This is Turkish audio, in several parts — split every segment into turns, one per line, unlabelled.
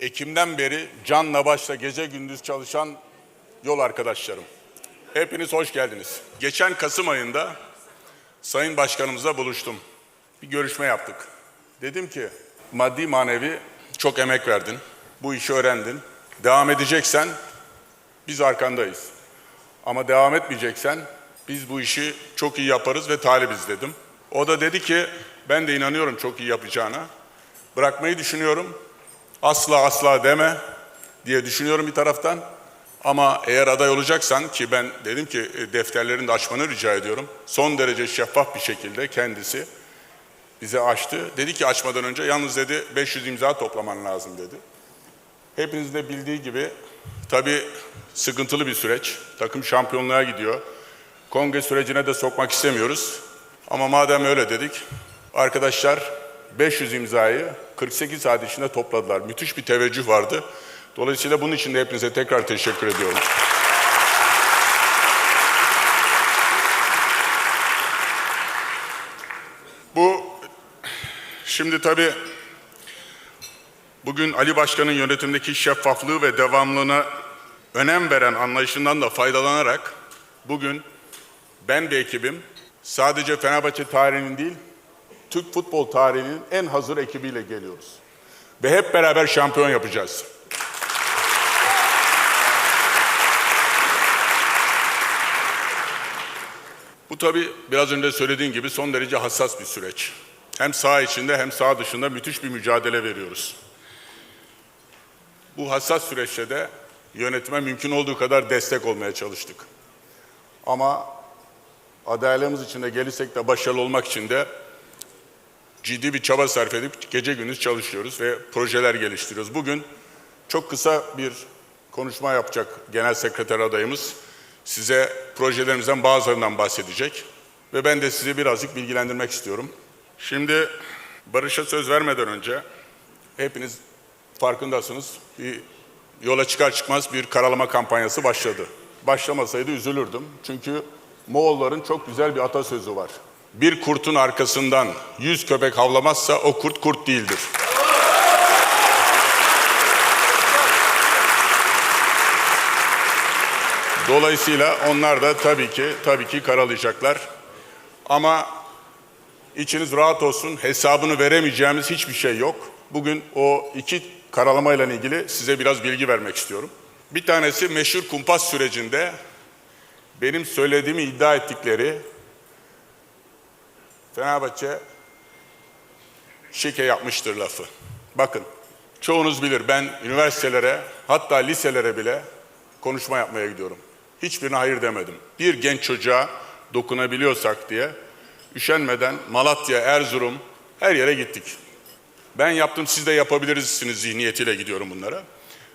Ekim'den beri canla başla gece gündüz çalışan yol arkadaşlarım. Hepiniz hoş geldiniz. Geçen Kasım ayında Sayın Başkanımızla buluştum. Bir görüşme yaptık. Dedim ki maddi manevi çok emek verdin. Bu işi öğrendin. Devam edeceksen biz arkandayız. Ama devam etmeyeceksen biz bu işi çok iyi yaparız ve talibiz dedim. O da dedi ki ben de inanıyorum çok iyi yapacağına. Bırakmayı düşünüyorum. Asla asla deme diye düşünüyorum bir taraftan. Ama eğer aday olacaksan ki ben dedim ki e, defterlerini de açmanı rica ediyorum. Son derece şeffaf bir şekilde kendisi bize açtı. Dedi ki açmadan önce yalnız dedi 500 imza toplaman lazım dedi. Hepinizin de bildiği gibi tabii sıkıntılı bir süreç. Takım şampiyonluğa gidiyor. Kongre sürecine de sokmak istemiyoruz. Ama madem öyle dedik, arkadaşlar 500 imzayı 48 saat içinde topladılar. Müthiş bir teveccüh vardı. Dolayısıyla bunun için de hepinize tekrar teşekkür ediyorum. Bu şimdi tabii bugün Ali Başkan'ın yönetimdeki şeffaflığı ve devamlılığına önem veren anlayışından da faydalanarak bugün ben ve ekibim sadece Fenerbahçe tarihinin değil, Türk futbol tarihinin en hazır ekibiyle geliyoruz. Ve hep beraber şampiyon yapacağız. Bu tabii biraz önce söylediğim gibi son derece hassas bir süreç. Hem saha içinde hem saha dışında müthiş bir mücadele veriyoruz. Bu hassas süreçte de yönetime mümkün olduğu kadar destek olmaya çalıştık. Ama adaylığımız için de gelirsek de başarılı olmak için de ciddi bir çaba sarf edip gece gündüz çalışıyoruz ve projeler geliştiriyoruz. Bugün çok kısa bir konuşma yapacak genel sekreter adayımız. Size projelerimizden bazılarından bahsedecek ve ben de sizi birazcık bilgilendirmek istiyorum. Şimdi Barış'a söz vermeden önce hepiniz farkındasınız. Bir yola çıkar çıkmaz bir karalama kampanyası başladı. Başlamasaydı üzülürdüm. Çünkü Moğolların çok güzel bir atasözü var. Bir kurtun arkasından yüz köpek havlamazsa o kurt kurt değildir. Dolayısıyla onlar da tabii ki tabii ki karalayacaklar. Ama içiniz rahat olsun. Hesabını veremeyeceğimiz hiçbir şey yok. Bugün o iki karalamayla ilgili size biraz bilgi vermek istiyorum. Bir tanesi meşhur kumpas sürecinde benim söylediğimi iddia ettikleri Fenerbahçe şike yapmıştır lafı. Bakın çoğunuz bilir ben üniversitelere hatta liselere bile konuşma yapmaya gidiyorum. Hiçbirine hayır demedim. Bir genç çocuğa dokunabiliyorsak diye üşenmeden Malatya, Erzurum her yere gittik. Ben yaptım siz de yapabilirsiniz zihniyetiyle gidiyorum bunlara.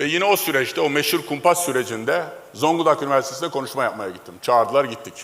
Ve yine o süreçte o meşhur kumpas sürecinde Zonguldak Üniversitesi'nde konuşma yapmaya gittim. Çağırdılar gittik.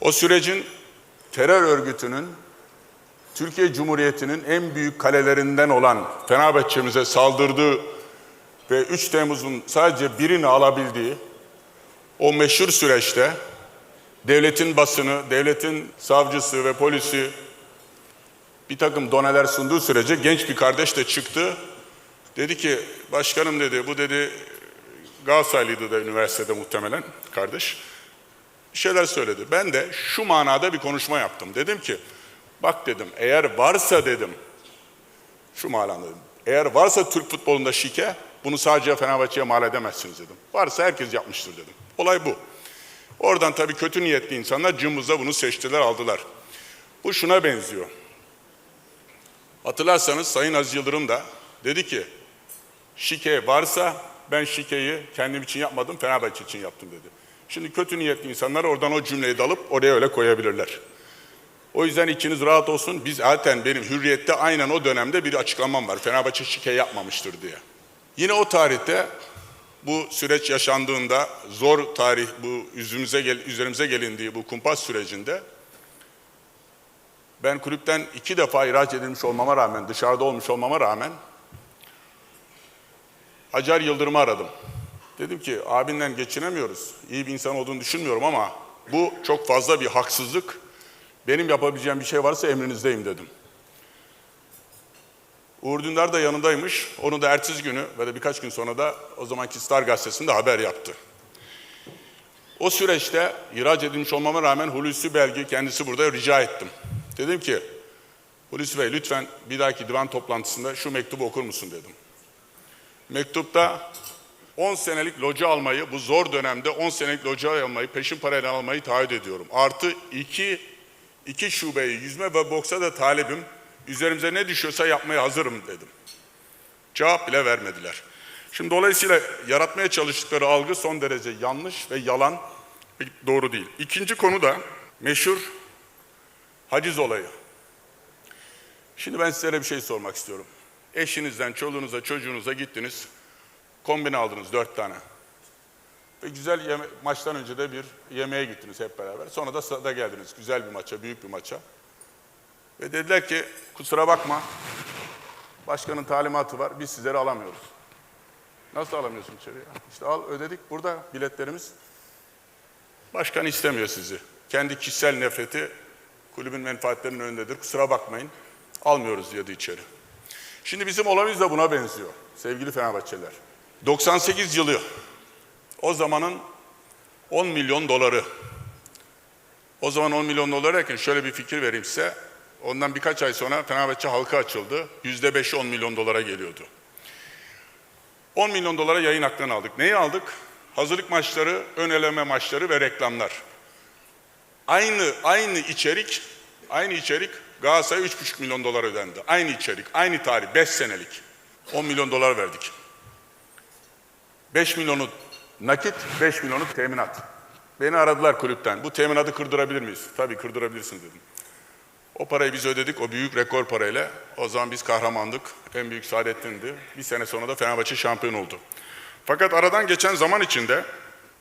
O sürecin terör örgütünün Türkiye Cumhuriyeti'nin en büyük kalelerinden olan Fenerbahçe'mize saldırdığı ve 3 Temmuz'un sadece birini alabildiği o meşhur süreçte devletin basını, devletin savcısı ve polisi bir takım doneler sunduğu sürece genç bir kardeş de çıktı. Dedi ki başkanım dedi bu dedi Galatasaraylıydı da üniversitede muhtemelen kardeş. Bir şeyler söyledi. Ben de şu manada bir konuşma yaptım. Dedim ki bak dedim eğer varsa dedim şu manada dedim. Eğer varsa Türk futbolunda şike bunu sadece Fenerbahçe'ye mal edemezsiniz dedim. Varsa herkes yapmıştır dedim. Olay bu. Oradan tabii kötü niyetli insanlar cımbızla bunu seçtiler aldılar. Bu şuna benziyor. Hatırlarsanız Sayın Aziz Yıldırım da dedi ki şike varsa ben şikeyi kendim için yapmadım Fenerbahçe için yaptım dedi. Şimdi kötü niyetli insanlar oradan o cümleyi dalıp oraya öyle koyabilirler. O yüzden içiniz rahat olsun. Biz zaten benim hürriyette aynen o dönemde bir açıklamam var. Fenerbahçe şike yapmamıştır diye. Yine o tarihte bu süreç yaşandığında zor tarih bu yüzümüze gel, üzerimize gelindiği bu kumpas sürecinde ben kulüpten iki defa ihraç edilmiş olmama rağmen, dışarıda olmuş olmama rağmen Acar Yıldırım'ı aradım. Dedim ki abinden geçinemiyoruz. İyi bir insan olduğunu düşünmüyorum ama bu çok fazla bir haksızlık. Benim yapabileceğim bir şey varsa emrinizdeyim dedim. Uğur Dündar da yanındaymış. Onu da ertesi günü de birkaç gün sonra da o zamanki Star Gazetesi'nde haber yaptı. O süreçte ihraç edilmiş olmama rağmen Hulusi Belgi kendisi burada rica ettim. Dedim ki Hulusi Bey lütfen bir dahaki divan toplantısında şu mektubu okur musun dedim. Mektupta 10 senelik loca almayı, bu zor dönemde 10 senelik loca almayı, peşin parayla almayı taahhüt ediyorum. Artı iki, iki şubeyi yüzme ve boksa da talibim. Üzerimize ne düşüyorsa yapmaya hazırım dedim. Cevap bile vermediler. Şimdi dolayısıyla yaratmaya çalıştıkları algı son derece yanlış ve yalan doğru değil. İkinci konu da meşhur haciz olayı. Şimdi ben sizlere bir şey sormak istiyorum. Eşinizden, çoluğunuza, çocuğunuza gittiniz. Kombine aldınız dört tane. Ve güzel yeme- maçtan önce de bir yemeğe gittiniz hep beraber. Sonra da sırada geldiniz. Güzel bir maça, büyük bir maça. Ve dediler ki kusura bakma başkanın talimatı var biz sizleri alamıyoruz. Nasıl alamıyorsun içeriye? İşte al ödedik burada biletlerimiz. Başkan istemiyor sizi. Kendi kişisel nefreti kulübün menfaatlerinin önündedir. Kusura bakmayın almıyoruz diyordu içeri. Şimdi bizim olayımız da buna benziyor sevgili Fenerbahçeliler. 98 yılı o zamanın 10 milyon doları. O zaman 10 milyon dolar derken şöyle bir fikir vereyim size. Ondan birkaç ay sonra Fenerbahçe halka açıldı. %5'i 10 milyon dolara geliyordu. 10 milyon dolara yayın haklarını aldık. Neyi aldık? Hazırlık maçları, ön eleme maçları ve reklamlar. Aynı aynı içerik, aynı içerik Galatasaray'a 3,5 milyon dolar ödendi. Aynı içerik, aynı tarih, 5 senelik. 10 milyon dolar verdik. 5 milyonu nakit, 5 milyonu teminat. Beni aradılar kulüpten. Bu teminatı kırdırabilir miyiz? Tabii kırdırabilirsiniz dedim. O parayı biz ödedik, o büyük rekor parayla. O zaman biz kahramandık, en büyük Saadettin'di. Bir sene sonra da Fenerbahçe şampiyon oldu. Fakat aradan geçen zaman içinde,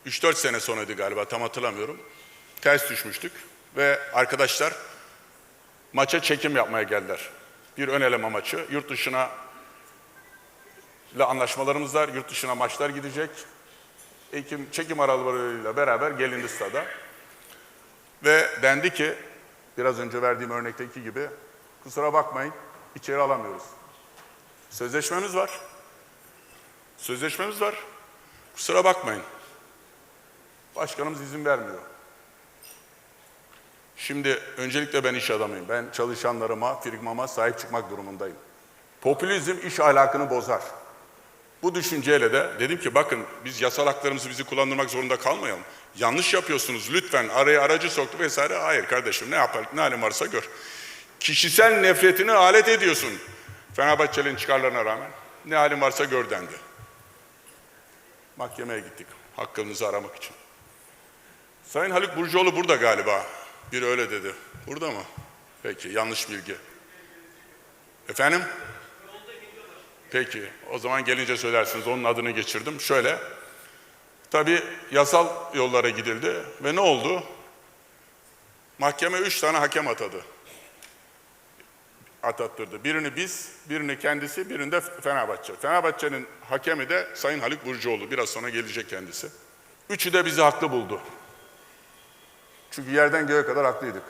3-4 sene sonraydı galiba, tam hatırlamıyorum. Ters düşmüştük ve arkadaşlar maça çekim yapmaya geldiler. Bir ön eleme maçı. Yurt dışına ile anlaşmalarımız var. Yurt dışına maçlar gidecek. Ekim, çekim aralarıyla beraber gelindi stada. Ve dendi ki, biraz önce verdiğim örnekteki gibi, kusura bakmayın, içeri alamıyoruz. Sözleşmemiz var. Sözleşmemiz var. Kusura bakmayın. Başkanımız izin vermiyor. Şimdi öncelikle ben iş adamıyım. Ben çalışanlarıma, firmama sahip çıkmak durumundayım. Popülizm iş ahlakını bozar. Bu düşünceyle de dedim ki bakın biz yasal haklarımızı bizi kullandırmak zorunda kalmayalım. Yanlış yapıyorsunuz lütfen araya aracı soktu vesaire. Hayır kardeşim ne yapar ne halin varsa gör. Kişisel nefretini alet ediyorsun. Fenerbahçeli'nin çıkarlarına rağmen ne halin varsa gör dendi. Mahkemeye gittik hakkımızı aramak için. Sayın Haluk Burcuoğlu burada galiba. Biri öyle dedi. Burada mı? Peki yanlış bilgi. Efendim? Peki, o zaman gelince söylersiniz. Onun adını geçirdim. Şöyle, tabii yasal yollara gidildi ve ne oldu? Mahkeme üç tane hakem atadı. Atattırdı. Birini biz, birini kendisi, birini de Fenerbahçe. Fenerbahçe'nin hakemi de Sayın Haluk Burcuoğlu. Biraz sonra gelecek kendisi. Üçü de bizi haklı buldu. Çünkü yerden göğe kadar haklıydık.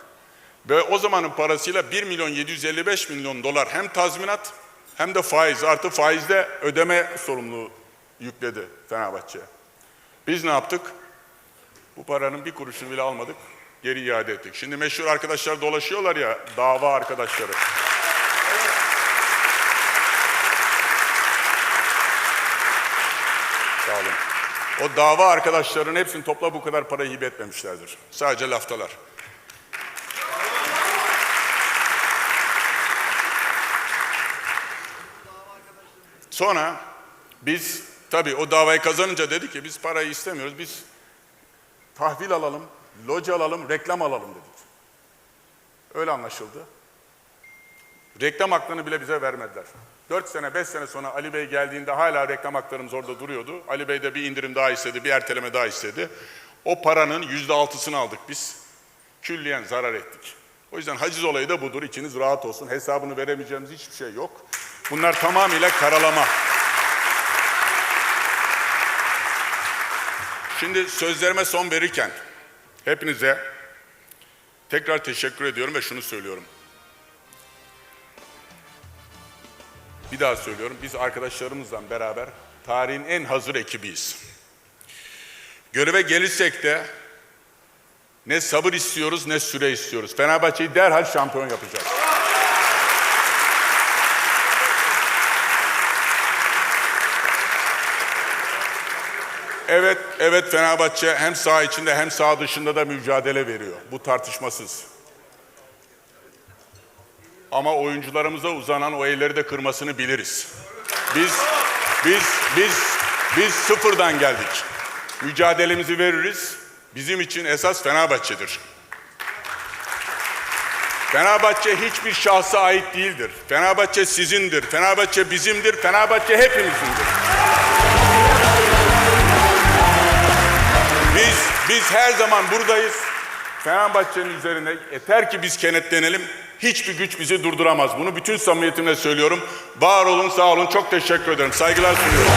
Ve o zamanın parasıyla 1 milyon 755 milyon dolar hem tazminat hem de faiz artı faizde ödeme sorumluluğu yükledi Fenerbahçe. Biz ne yaptık? Bu paranın bir kuruşunu bile almadık. Geri iade ettik. Şimdi meşhur arkadaşlar dolaşıyorlar ya dava arkadaşları. Sağ olun. O dava arkadaşların hepsini topla bu kadar parayı hibe etmemişlerdir. Sadece laftalar. Sonra biz tabii o davayı kazanınca dedi ki biz parayı istemiyoruz. Biz tahvil alalım, loca alalım, reklam alalım dedik. Öyle anlaşıldı. Reklam haklarını bile bize vermediler. 4 sene, 5 sene sonra Ali Bey geldiğinde hala reklam haklarımız orada duruyordu. Ali Bey de bir indirim daha istedi, bir erteleme daha istedi. O paranın yüzde altısını aldık biz. Külliyen zarar ettik. O yüzden haciz olayı da budur. İçiniz rahat olsun. Hesabını veremeyeceğimiz hiçbir şey yok. Bunlar tamamıyla karalama. Şimdi sözlerime son verirken hepinize tekrar teşekkür ediyorum ve şunu söylüyorum. Bir daha söylüyorum. Biz arkadaşlarımızla beraber tarihin en hazır ekibiyiz. Göreve gelirsek de ne sabır istiyoruz ne süre istiyoruz. Fenerbahçe'yi derhal şampiyon yapacağız. Evet, evet Fenerbahçe hem saha içinde hem saha dışında da mücadele veriyor. Bu tartışmasız. Ama oyuncularımıza uzanan o elleri de kırmasını biliriz. Biz biz biz biz sıfırdan geldik. Mücadelemizi veririz. Bizim için esas Fenerbahçe'dir. Fenerbahçe hiçbir şahsa ait değildir. Fenerbahçe sizindir. Fenerbahçe bizimdir. Fenerbahçe hepimizindir. Biz her zaman buradayız. Fenerbahçe'nin üzerine yeter ki biz kenetlenelim. Hiçbir güç bizi durduramaz. Bunu bütün samimiyetimle söylüyorum. Var olun, sağ olun. Çok teşekkür ederim. Saygılar sunuyorum.